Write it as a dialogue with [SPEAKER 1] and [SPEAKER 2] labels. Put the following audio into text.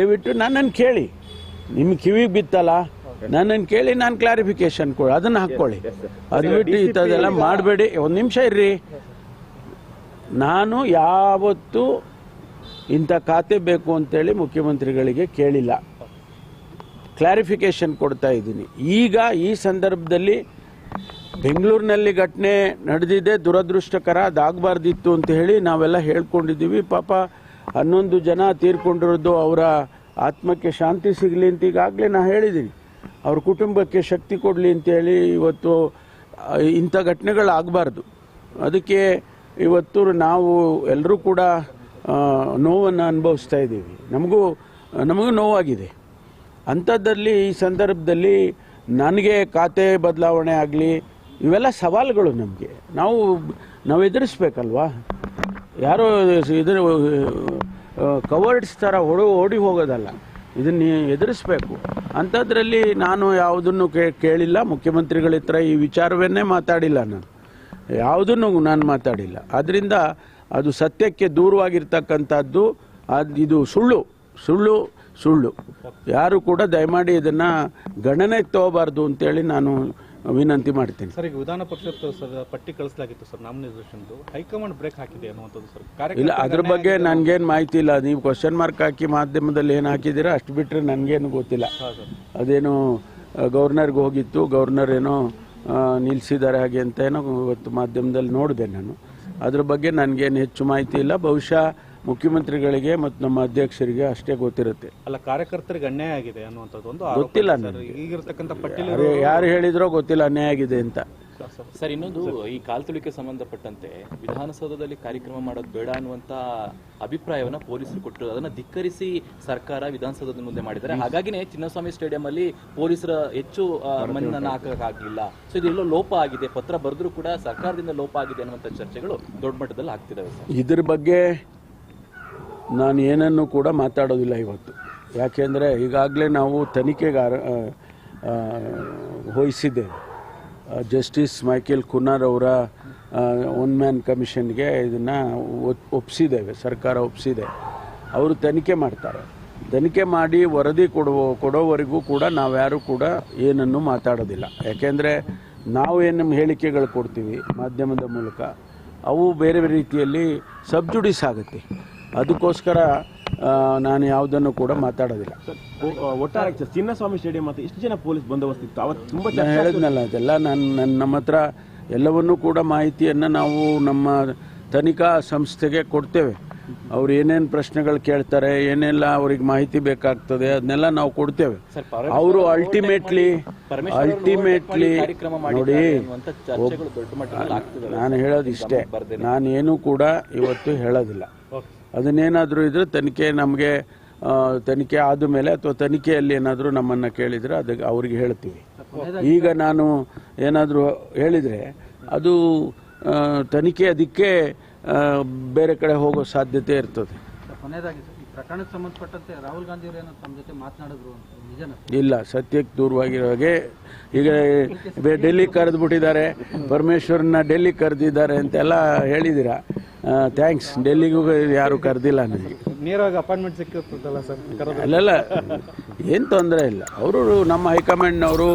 [SPEAKER 1] ದಯವಿಟ್ಟು ನನ್ನನ್ನು ಕೇಳಿ. ನಿಮ್ಮ ಕಿವಿಗೆ ಬಿತ್ತಲ್ಲ? ನನ್ನನ್ನು ಕೇಳಿ ನಾನು ಕ್ಲಾರಿಫಿಕೇಶನ್ ಕೊಡಿ ಅದನ್ನ ಹಾಕ್ಕೊಳ್ಳಿ. ಅದು ಬಿಟ್ಟು ಇಂಥದ್ದೆಲ್ಲ ಮಾಡಬೇಡಿ. ಒಂದು ನಿಮಿಷ ಇರ್ರಿ. ನಾನು ಯಾವತ್ತೂ ಇಂಥ ಖಾತೆ ಬೇಕು ಅಂತೇಳಿ ಮುಖ್ಯಮಂತ್ರಿಗಳಿಗೆ ಕೇಳಿಲ್ಲ. ಕ್ಲಾರಿಫಿಕೇಶನ್ ಕೊಡ್ತಾ ಇದ್ದೀನಿ. ಈಗ ಈ ಸಂದರ್ಭದಲ್ಲಿ ಬೆಂಗಳೂರಿನಲ್ಲಿ ಘಟನೆ ನಡೆದಿದೆ ದುರದೃಷ್ಟಕರ ಅದಾಗಬಾರ್ದಿತ್ತು ಅಂತ ಹೇಳಿ ನಾವೆಲ್ಲ ಹೇಳ್ಕೊಂಡಿದ್ದೀವಿ. ಪಾಪ ಹನ್ನೊಂದು ಜನ ತೀರ್ಕೊಂಡಿರೋದು ಅವರ ಆತ್ಮಕ್ಕೆ ಶಾಂತಿ ಸಿಗಲಿ ಅಂತ ಈಗಾಗಲೇ ನಾ ಹೇಳಿದ್ದೀನಿ ಅವ್ರ ಕುಟುಂಬಕ್ಕೆ ಶಕ್ತಿ ಕೊಡಲಿ ಅಂತೇಳಿ ಇವತ್ತು ಇಂಥ ಘಟನೆಗಳಾಗಬಾರ್ದು. ಅದಕ್ಕೆ ಇವತ್ತು ನಾವು ಎಲ್ಲರೂ ಕೂಡ ನೋವನ್ನು ಅನುಭವಿಸ್ತಾ ಇದ್ದೀವಿ. ನಮಗೂ ನಮಗೂ ನೋವಾಗಿದೆ. ಅಂಥದ್ದರಲ್ಲಿ ಈ ಸಂದರ್ಭದಲ್ಲಿ ನನಗೆ ಖಾತೆ ಬದಲಾವಣೆ ಆಗಲಿ, ಇವೆಲ್ಲ ಸವಾಲುಗಳು ನಮಗೆ. ನಾವು ನಾವು ಎದುರಿಸ್ಬೇಕಲ್ವಾ? ಯಾರೋ ಇದ್ರ ಕವರ್ಡ್ಸ್ ಥರ ಓಡಿ ಓಡಿ ಹೋಗೋದಲ್ಲ. ಇದನ್ನ ಎದುರಿಸಬೇಕು. ಅಂಥದ್ರಲ್ಲಿ ನಾನು ಯಾವುದನ್ನು ಕೇಳಿಲ್ಲ. ಮುಖ್ಯಮಂತ್ರಿಗಳ ಹತ್ರ ಈ ವಿಚಾರವನ್ನೇ ಮಾತಾಡಿಲ್ಲ ನಾನು. ಯಾವುದನ್ನು ನಾನು ಮಾತಾಡಿಲ್ಲ. ಆದ್ದರಿಂದ ಅದು ಸತ್ಯಕ್ಕೆ ದೂರವಾಗಿರ್ತಕ್ಕಂಥದ್ದು, ಅದು ಇದು ಸುಳ್ಳು ಸುಳ್ಳು ಸುಳ್ಳು. ಯಾರು ಕೂಡ ದಯಮಾಡಿ ಇದನ್ನು ಗಣನೆಗೆ ತಗೋಬಾರ್ದು ಅಂತೇಳಿ ನಾನು ವಿನಂತಿ ಮಾಡ್ತೀನಿ.
[SPEAKER 2] ಸರ್ ಈಗ ವಿಧಾನ ಪರಿಷತ್ ಪಟ್ಟಿ ಕಳಿಸಲಾಗಿತ್ತು ಸರ್ ನಾಮಿನೇಷನ್ದು. ಹೈಕಮಾಂಡ್ ಬ್ರೇಕ್ ಹಾಕಿದೆ ಅನ್ನುವಂಥದ್ದು ಸರ್.
[SPEAKER 1] ಇಲ್ಲ ಅದ್ರ ಬಗ್ಗೆ ನನಗೇನು ಮಾಹಿತಿ ಇಲ್ಲ. ನೀವು ಕ್ವಶನ್ ಮಾರ್ಕ್ ಹಾಕಿ ಮಾಧ್ಯಮದಲ್ಲಿ ಏನು ಹಾಕಿದ್ದೀರಾ ಅಷ್ಟು ಬಿಟ್ಟರೆ ನನಗೇನು ಗೊತ್ತಿಲ್ಲ. ಅದೇನು ಗವರ್ನರ್ಗೆ ಹೋಗಿತ್ತು. ಗವರ್ನರ್ ಏನೋ ನಿಲ್ಲಿಸಿದ್ದಾರೆ ನಿಲ್ಸಿದ್ದಾರೆ ಹಾಗೆ ಅಂತ ಏನೋ ಇವತ್ತು ಮಾಧ್ಯಮದಲ್ಲಿ ನೋಡಿದೆ ನಾನು. ಅದ್ರ ಬಗ್ಗೆ ನನಗೇನು ಹೆಚ್ಚು ಮಾಹಿತಿ ಇಲ್ಲ. ಬಹುಶಃ ಮುಖ್ಯಮಂತ್ರಿಗಳಿಗೆ ಮತ್ತು ನಮ್ಮ ಅಧ್ಯಕ್ಷರಿಗೆ ಅಷ್ಟೇ ಗೊತ್ತಿರುತ್ತೆ.
[SPEAKER 2] ಅಲ್ಲ ಕಾರ್ಯಕರ್ತರಿಗೆ ಅನ್ಯಾಯ ಆಗಿದೆ ಅನ್ನುವಂಥದ್ದು ಒಂದು
[SPEAKER 1] ಗೊತ್ತಿಲ್ಲ
[SPEAKER 2] ಸರ್. ಈಗಿರ್ತಕ್ಕಂಥ ಪಟ್ಟಿಲಿ
[SPEAKER 1] ಯಾರು ಯಾರು ಹೇಳಿದ್ರೋ ಗೊತ್ತಿಲ್ಲ ಅನ್ಯಾಯ ಆಗಿದೆ ಅಂತ.
[SPEAKER 3] ಸರ್ ಇನ್ನೊಂದು ಈ ಕಾಲ್ತುಳಿಕೆ ಸಂಬಂಧಪಟ್ಟಂತೆ ವಿಧಾನಸೌಧದಲ್ಲಿ ಕಾರ್ಯಕ್ರಮ ಮಾಡೋದು ಬೇಡ ಅನ್ನುವಂತ ಅಭಿಪ್ರಾಯವನ್ನ ಪೊಲೀಸರು ಕೊಟ್ಟರು ಅದನ್ನ ಧಿಕ್ಕರಿಸಿ ಸರ್ಕಾರ ವಿಧಾನಸೌಧದ ಮುಂದೆ ಮಾಡಿದ್ದಾರೆ. ಹಾಗಾಗಿನೇ ಚಿನ್ನಸ್ವಾಮಿ ಸ್ಟೇಡಿಯಂ ಅಲ್ಲಿ ಪೊಲೀಸರ ಹೆಚ್ಚು ಆ, ಹಾಕಕ್ಕಾಗಲಿಲ್ಲ. ಹಾಕಕ್ಕಾಗ್ಲಿಲ್ಲ ಸೊ ಇದೆಲ್ಲೋ ಲೋಪ ಆಗಿದೆ. ಪತ್ರ ಬರೆದ್ರೂ ಕೂಡ ಸರ್ಕಾರದಿಂದ ಲೋಪ ಆಗಿದೆ ಅನ್ನುವಂತ ಚರ್ಚೆಗಳು ದೊಡ್ಡ ಮಟ್ಟದಲ್ಲಿ ಆಗ್ತಿದಾವೆ ಸರ್.
[SPEAKER 1] ಇದ್ರ ಬಗ್ಗೆ ನಾನು ಏನನ್ನು ಕೂಡ ಮಾತಾಡೋದಿಲ್ಲ ಇವತ್ತು. ಯಾಕೆಂದರೆ ಈಗಾಗಲೇ ನಾವು ತನಿಖೆಗೆ ವಹಿಸಿದ್ದೇವೆ. ಜಸ್ಟಿಸ್ ಮೈಕೇಲ್ ಕುನಾರ್ ಅವರ ಒನ್ ಮ್ಯಾನ್ ಕಮಿಷನ್ಗೆ ಇದನ್ನು ಒಪ್ಪಿಸಿದ್ದೇವೆ ಸರ್ಕಾರ ಒಪ್ಪಿಸಿದೆ ಅವರು ತನಿಖೆ ಮಾಡ್ತಾರೆ. ತನಿಖೆ ಮಾಡಿ ವರದಿ ಕೊಡುವ, ಕೊಡೋವರೆಗೂ ಕೂಡ ನಾವ್ಯಾರೂ ಕೂಡ ಏನನ್ನು ಮಾತಾಡೋದಿಲ್ಲ. ಯಾಕೆಂದರೆ ನಾವು ಏನು ಹೇಳಿಕೆಗಳು ಕೊಡ್ತೀವಿ ಮಾಧ್ಯಮದ ಮೂಲಕ, ಅವು ಬೇರೆ ಬೇರೆ ರೀತಿಯಲ್ಲಿ ಸಬ್ಜುಡಿಸ್ ಆಗುತ್ತೆ. ಅದಕ್ಕೋಸ್ಕರ ನಾನು ಯಾವುದನ್ನು ಕೂಡ ಮಾತಾಡೋದಿಲ್ಲ.
[SPEAKER 4] ಒಟ್ಟಾರೆ ಸರ್ ಚಿನ್ನಸ್ವಾಮಿ ಸ್ಟೇಡಿಯಂ ಮತ್ತು ಇಷ್ಟು ಜನ ಪೊಲೀಸ್ ಬಂದೋಬಸ್ತ್ ಇತ್ತು ಅವತ್ತು ತುಂಬ
[SPEAKER 1] ಜನ ಹೇಳಿದ್ನಲ್ಲ ಅದೆಲ್ಲ ನಾನು ನನ್ನ ನಮ್ಮ ಹತ್ರ ಎಲ್ಲವನ್ನೂ ಕೂಡ ಮಾಹಿತಿಯನ್ನು ನಾವು ನಮ್ಮ ತನಿಖಾ ಸಂಸ್ಥೆಗೆ ಕೊಡ್ತೇವೆ. ಅವ್ರು ಏನೇನು ಪ್ರಶ್ನೆಗಳು ಕೇಳ್ತಾರೆ ಏನೆಲ್ಲ ಅವ್ರಿಗೆ ಮಾಹಿತಿ ಬೇಕಾಗ್ತದೆ ಅದನ್ನೆಲ್ಲ ನಾವು ಕೊಡ್ತೇವೆ. ಅವರು ಅಲ್ಟಿಮೇಟ್ಲಿ ಅಲ್ಟಿಮೇಟ್ಲಿ
[SPEAKER 3] ಕಾರ್ಯಕ್ರಮ
[SPEAKER 1] ನೋಡಿ
[SPEAKER 3] ಮಾಡಿದ್ದಾರೆ ಅನ್ನುವಂಥ ಚರ್ಚೆಗಳು ದೊಡ್ಡ ಮಟ್ಟದಲ್ಲಿ ಆಗ್ತಿದಾವೆ
[SPEAKER 1] ನಾನು ಹೇಳೋದು ಇಷ್ಟೇ ನಾನೇನು ಕೂಡ ಇವತ್ತು ಹೇಳೋದಿಲ್ಲ. ಅದನ್ನೇನಾದರೂ ಇದ್ರೆ ತನಿಖೆ ನಮಗೆ ತನಿಖೆ ಆದ ಮೇಲೆ ಅಥವಾ ತನಿಖೆಯಲ್ಲಿ ಏನಾದರೂ ನಮ್ಮನ್ನು ಕೇಳಿದರೆ ಅದಕ್ಕೆ ಅವ್ರಿಗೆ ಹೇಳ್ತೀವಿ. ಈಗ ನಾನು ಏನಾದರೂ ಹೇಳಿದರೆ ಅದು ತನಿಖೆ ಅದಕ್ಕೆ ಬೇರೆ ಕಡೆ ಹೋಗೋ ಸಾಧ್ಯತೆ ಇರ್ತದೆ.
[SPEAKER 5] ಪ್ರಕರಣಕ್ಕೆ ಸಂಬಂಧಪಟ್ಟಂತೆ ರಾಹುಲ್ ಗಾಂಧಿ ಅವರೇನೋ ತಮ್ಮ ಜೊತೆ ಮಾತನಾಡಿದ್ರು
[SPEAKER 1] ಇಲ್ಲ ಸತ್ಯಕ್ಕೆ ದೂರವಾಗಿರೋ ಹಾಗೆ ಈಗ ಡೆಲ್ಲಿ ಡೆಲ್ಲಿ ಕರೆದ್ಬಿಟ್ಟಿದ್ದಾರೆ ಪರಮೇಶ್ವರನ್ನ ಡೆಲ್ಲಿ ಕರೆದಿದ್ದಾರೆ ಅಂತೆಲ್ಲ ಹೇಳಿದ್ದೀರಾ? ಥ್ಯಾಂಕ್ಸ್ ಡೆಲ್ಲಿಗೂ ಯಾರು ಕರೆದಿಲ್ಲ ನನಗೆ.
[SPEAKER 2] ನೇರವಾಗಿ ಅಪಾಯಿಂಟ್ಮೆಂಟ್ ಸಿಕ್ಕಿರ್ತದಲ್ಲ ಸರ್?
[SPEAKER 1] ಅಲ್ಲಲ್ಲ ಏನು ತೊಂದರೆ ಇಲ್ಲ. ಅವರು ನಮ್ಮ ಹೈಕಮಾಂಡ್ನವರು